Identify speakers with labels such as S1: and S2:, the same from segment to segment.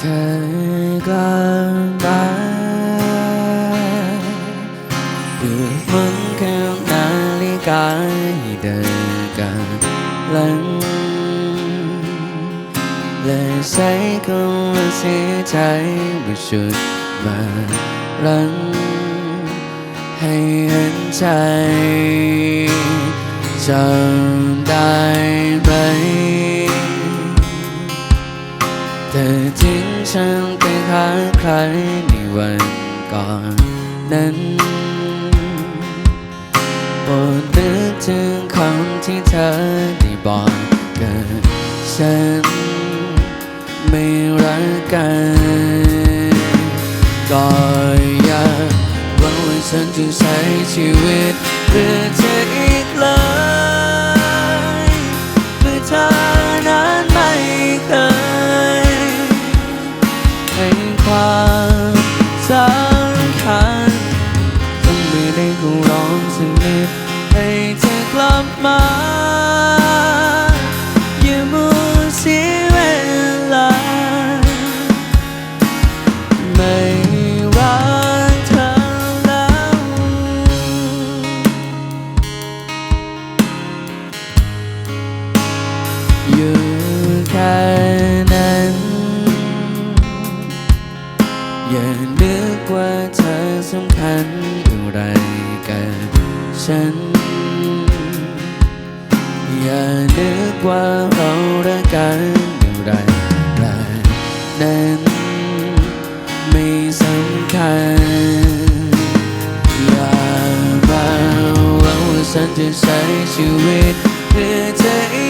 S1: เธอกลับมาดูเหมือนแค่นาฬิกาเดินกันหลังและใช้คำว่าเสียใจมาชุดมารังให้เห็นใจจำได้ เธอทิ้งฉันไปหาใครในวันก่อนนั้นโปรดนึกถึงคำที่เธอได้บอกกับฉัน ไม่รักกันก็อยากหวังว่าฉันจะใช้ชีวิตเพื่อเธอ อยู่แค่นั้น อย่านึกว่าเธอสำคัญอะไรกับฉัน อย่านึกว่าเรารักกันอะไรแบบนั้นไม่สำคัญอย่ามาว่าฉันจะใช้ชีวิตเพื่อเธอ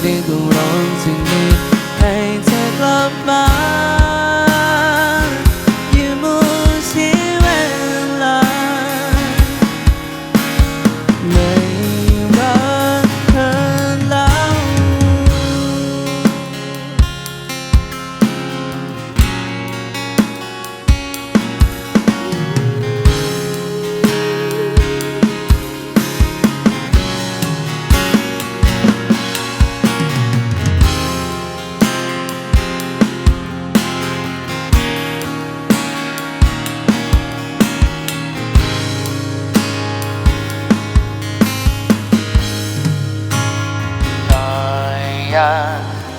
S1: ไม่ได้ก็ร้องถึงนี้ให้เธอกลับมา ยา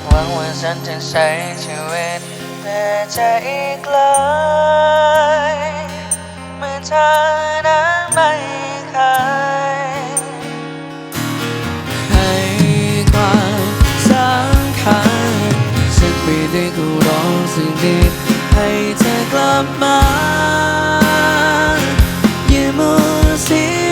S1: หวังว่าฉันจะใช้ชีวิตเพื่อเอีกเลยเมื่อเธอนั้นไม่เคยให้ความสำคัญฉันไม่ได้ก็ร้องสิ่งดีให้เธอกลับมาอย่า must see